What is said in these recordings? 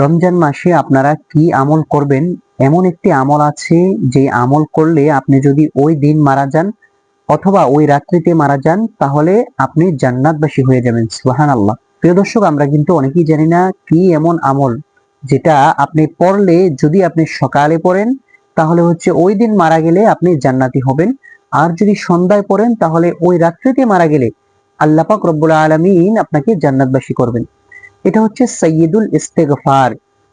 রমজান মাসে আপনারা কি আমল করবেন? এমন একটি আমল আছে যে আমল করলে আপনি যদি ওই দিন মারা যান অথবা ওই রাত্রিতে মারা যান, তাহলে আপনি জান্নাতবাসী হয়ে যাবেন। সুহান আল্লাহ প্রিয় দর্শক, আমরা কিন্তু অনেকেই জানি না কি এমন আমল যেটা আপনি পড়লে যদি আপনি সকালে পড়েন, তাহলে হচ্ছে ওই দিন মারা গেলে আপনি জান্নাতি হবেন। আর যদি সন্ধ্যায় পড়েন, তাহলে ওই রাত্রিতে মারা গেলে আল্লাপাক রব্বুল আলমিন আপনাকে জান্নাতবাসী করবেন। এটা হচ্ছে সৈয়দুল ইস্তেগফার।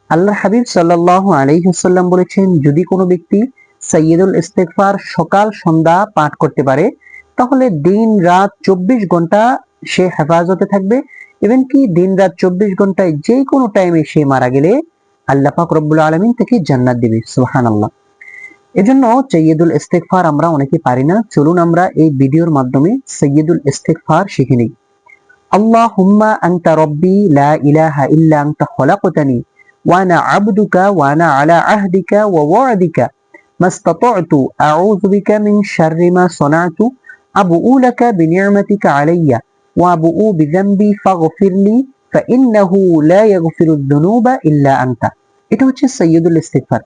আল্লাহ হাবিব সাল্লাহ আলাইহাল্লাম বলেছেন, যদি কোনো ব্যক্তি সৈয়দুল ইস্তেগফার সকাল সন্ধ্যা পাঠ করতে পারে, তাহলে দিন রাত চব্বিশ ঘণ্টা সে হেফাজতে থাকবে এবং কি দিন রাত চব্বিশ ঘন্টায় যে কোনো টাইমে সে মারা গেলে আল্লাহ পাক রব্বুল আলমিন থেকে জান্নাত দিবে সুহান আল্লাহ এজন্য সৈয়দুল ইস্তেগফার আমরা অনেকে পারি না। চলুন আমরা এই ভিডিওর মাধ্যমে সৈয়দুল ইস্তেগফার শিখে নিই। আল্লাহ হুম্মা আংতা রব্বি লা ইলাহা ইল্লা আংতা খলাকতানি ওয়ানা আবদুকা ওয়ানা আলা আহদিকা ওয়া ওয়াদিকা মাস্তাতাতু। আউযু বিকা মিন শাররি মা সানাতু। আবুউ লাকা আলাইয়া। ওয়া আবুউ ফাগফিরলি ফাইন্নাহু লা ইয়াগফিরু যুনুবা ইল্লা আংতা এটা হচ্ছে সৈয়দুল ইস্তিগফার।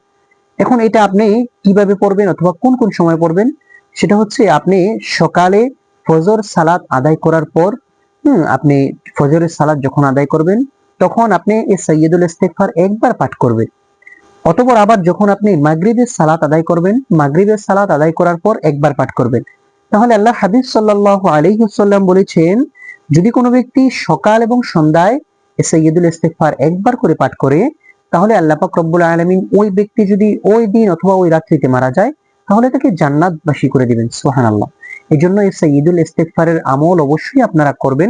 এখন এটা আপনি কীভাবে পড়বেন অথবা কোন কোন সময় পড়বেন? সেটা হচ্ছে আপনি সকালে ফজর সালাত আদায় করার পর আপনি ফজরের সালাত যখন আদায় করবেন, তখন আপনি এই সৈয়দুল ইস্তেগফার একবার পাঠ করবেন। অতপর আবার যখন আপনি মাগরিবের সালাত আদায় করবেন, মাগরিবের সালাত আদায় করার পর একবার পাঠ করবেন। তাহলে আল্লাহ হাবিব সাল্লাল্লাহু আলাইহি বলেছেন, যদি কোনো ব্যক্তি সকাল এবং সন্ধ্যায় সৈয়দুল ইস্তেগফার একবার করে পাঠ করে, তাহলে আল্লাহ পাক রব্বুল আলামিন ওই ব্যক্তি যদি ওই দিন অথবা ওই রাত্রিতে মারা যায়, তাহলে তাকে জান্নাত জান্নাতবাসী করে দিবেন সোহান আল্লাহ এই জন্য এই সৈয়দুল ইস্তেগফারের আমল অবশ্যই আপনারা করবেন।